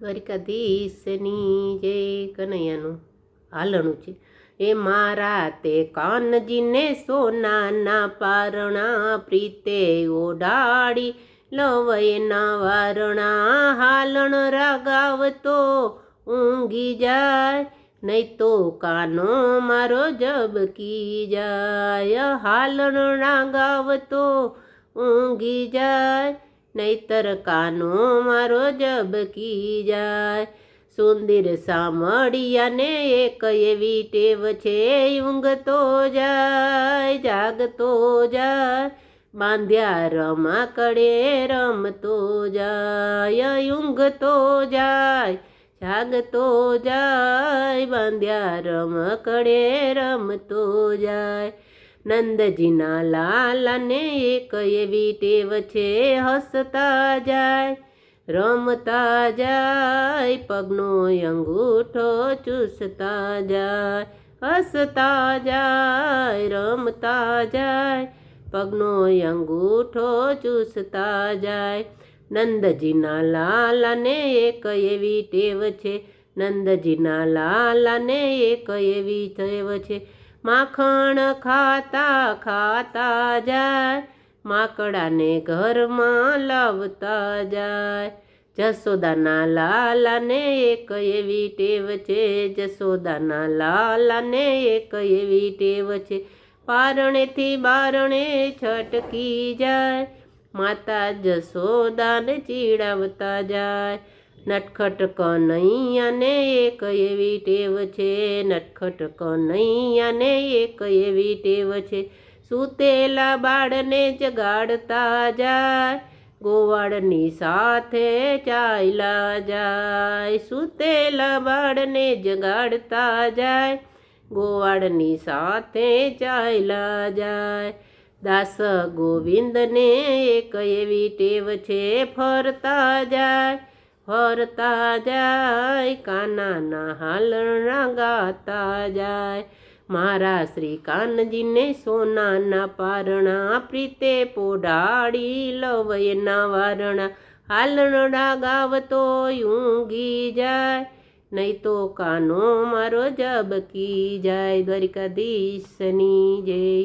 દ્વારિકાધીશની જે કનૈયાનું હાલણું છે, એ મારા તે કાનજીને સોનાના પારણા પ્રીતે ઓડાડી લવયના વારણા. હાલણ રાગાવતો ઊંઘી જાય, નહીં તો કાનો મારો જબકી જાય. હાલણ રાગાવતો ઊંઘી જાય નહીતર કાનો મારો જબકી જાય? સુંદર સામળિયાને એક એવી ટેવ છે ઊંઘતો જાય, જાગતો જાય. બાંધ્યા રમા કડે રમતો જાય ઊંઘતો જાય, જાગતો જાય. બાંધ્યા રમકડે રમતો જાય. નંદજીના લાલાને એક એવી ટેવ છે, હસતા જાય, રમતા જાય, પગનો અંગૂઠો ચૂસતા જાય, હસતા જાય, રમતા જાય, પગનો અંગૂઠો ચૂસતા જાય. નંદજીના લાલાને એક એવી ટેવ છે નંદજીના લાલાને એક એવી ટેવ છે માખણ ખાતા ખાતા જાય, માકડાને ઘરમાં લાવતા જાય. જસોદાના લાલાને એક એવી ટેવ છે જસોદાના લાલાને એક એવી ટેવ છે. પારણેથી બારણે છટકી જાય, માતા જસોદાને ચીડાવતા જાય. નટખટ કનૈયાને એક એવી ટેવ છે. નટખટ કનૈયાને એક એવી ટેવ છે. સૂતેલા બાળને જગાડતા જાય, ગોવાળની સાથે ચાલ્યા જાય. સૂતેલા બાળને જગાડતા જાય, ગોવાળની સાથે ચાલ્યા જાય. દાસ ગોવિંદને એક એવી ટેવ છે, ફરતા જાય. ફરતા જાય, કાનાના હાલરણા ગાતા જાય. મારા શ્રી કાનજીને સોનાના પારણા પ્રીતે પોઢાડી લવયના વારણા હાલરડા ગાવતો ઊંઘી જાય, નહીં તો કાનો મારો જબકી જાય. દ્વારિકાધીશની જય.